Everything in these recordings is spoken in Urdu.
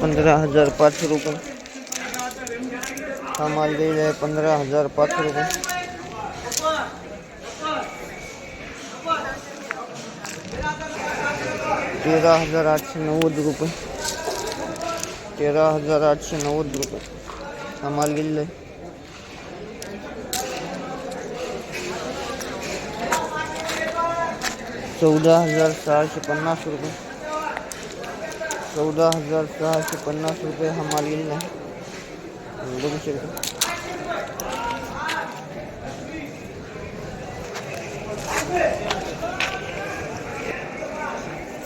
پندرہ ہزار پانچ سو روپئے پندرہ ہزار پانچ سو روپئے تیرہ ہزار آٹھ آٹھے نو روپئے تیرہ ہزار آٹھ نو روپئے ہمارے چودہ ہزار سہاشے پنناس روپئے چودہ ہزار سہاس پناس روپئے ہمارے Yeah.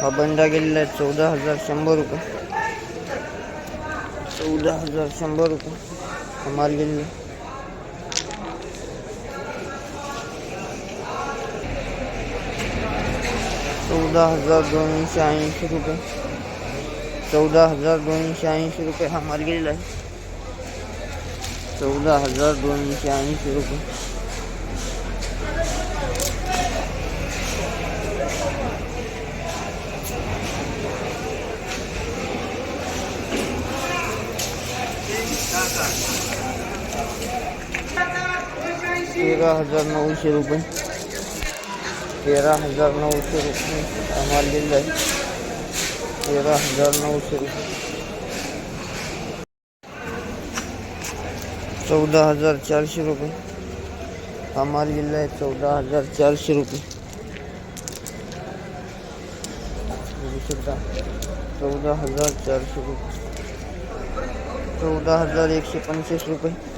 بندہ گلّہ چودہ ہزار شمبر روپے چودہ ہزار شمبر روپے ہمارے گلّہ چودہ ہزار دو سے آئیس روپے چودہ ہزار دو سے آئیس روپے ہمارے گلّہ چودہ ہزار دو سے آئیس روپے تیرہ ہزار نو سو روپے۔ تیرہ ہزار نو سو روپئے ہمارے دل تیرہ ہزار نو سو روپئے چودہ ہزار چار سو روپئے ہمارے لیے چودہ ہزار چار سو روپئے چودہ ہزار چار سو روپئے چودہ ہزار ایک سو پچیس روپئے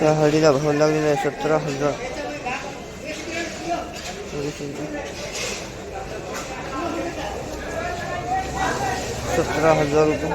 لاک سترہ ہزار سترہ ہزار روپے